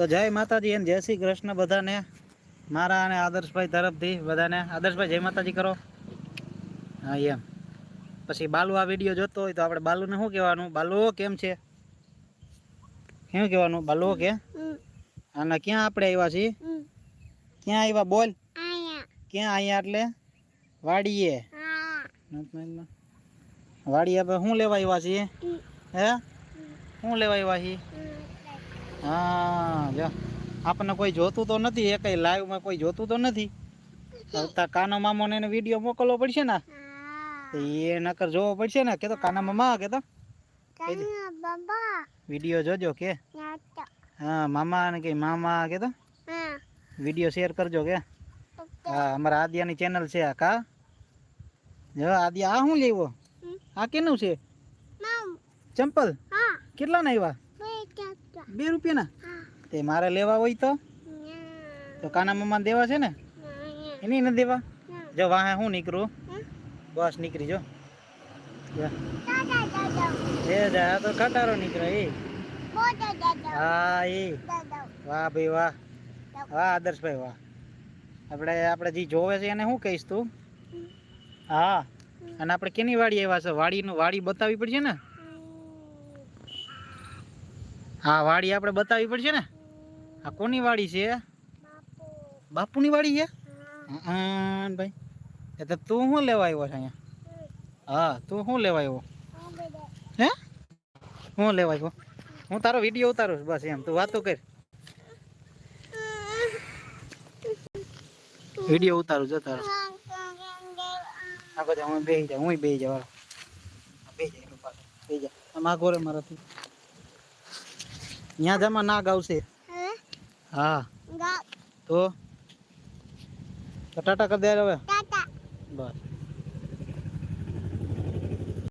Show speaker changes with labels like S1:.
S1: તો જય માતાજી અને જય શ્રી કૃષ્ણ બધાને. મારા અને આદર્શભાઈ તરફથી બધાને. આદર્શભાઈ, જય માતાજી કરો. હા, એમ. પછી બાલુ આ વીડિયો જોતો હોય તો આપણે બાલુને શું કહેવાનું? બાલુ, કેમ છે? શું કહેવાનું? બાલુ, કે? અને ક્યાં આપણે આવ્યા છીએ? ક્યાં આવ્યા? બોલ. ક્યાં અહીંયા એટલે? વાડીએ. વાડીએ આપણે શું લેવા આવ્યા છીએ? હે? શું લેવા આવ્યા છીએ? હા જો આપણને કોઈ જોતું તો નથી એ કઈ લાઈવમાં કોઈ જોતું તો નથી. કાનો મામોને એને વીડિયો મોકલવો પડશે ને? એ નકર જોવો પડશે ને? કે તો કાના મામા કે તો વીડિયો જોજો કે. હા મામા ને કે મામા કે તો વીડિયો શેર કરજો કે. હા અમારા આદિયાની ચેનલ છે આ કા? જો આદિયા આ શું લેવો? આ કેનું છે? ચંપલ? કેટલા ના આવ્યા બે રૂપિયાના? તે મારે લેવા હોય તો? તો કાના મમ્મા દેવા છે ને? એની નથી દેવા? જો વાહે હું નીકળું. બસ નીકળી જો. એ જા તો ખટારો નીકળે એ. હા, એ. વાહ ભાઈ વાહ. વાહ આદર્શભાઈ વાહ. આપણે આપણે જે જોવે છે એને શું કહીશ તું? હા. અને આપણે કેની વાડી આવ્યા છે? વાડીનું વાડી બતાવવી પડશે ને? હા વાડી આપણે બતાવવી પડશે ને? આ કોની વાડી છે? બાપુની વાડી છે? ભાઈ. એ તો તું શું લેવા આવ્યો છે અહીંયા? હા તું શું લેવા આવ્યો? હે? હું લેવા આવ્યો? હું તારો વીડિયો ઉતારું છું બસ એમ. તું વાતો કર. વીડિયો ઉતારું જો તારો. આ બધા હું બે જાઉં હું બે જવા બે જાય બે જાય આમ મારાથી. ત્યાં જમા નાગ આવશે હા? તો? તો ટાટા કરી દે હવે. બસ.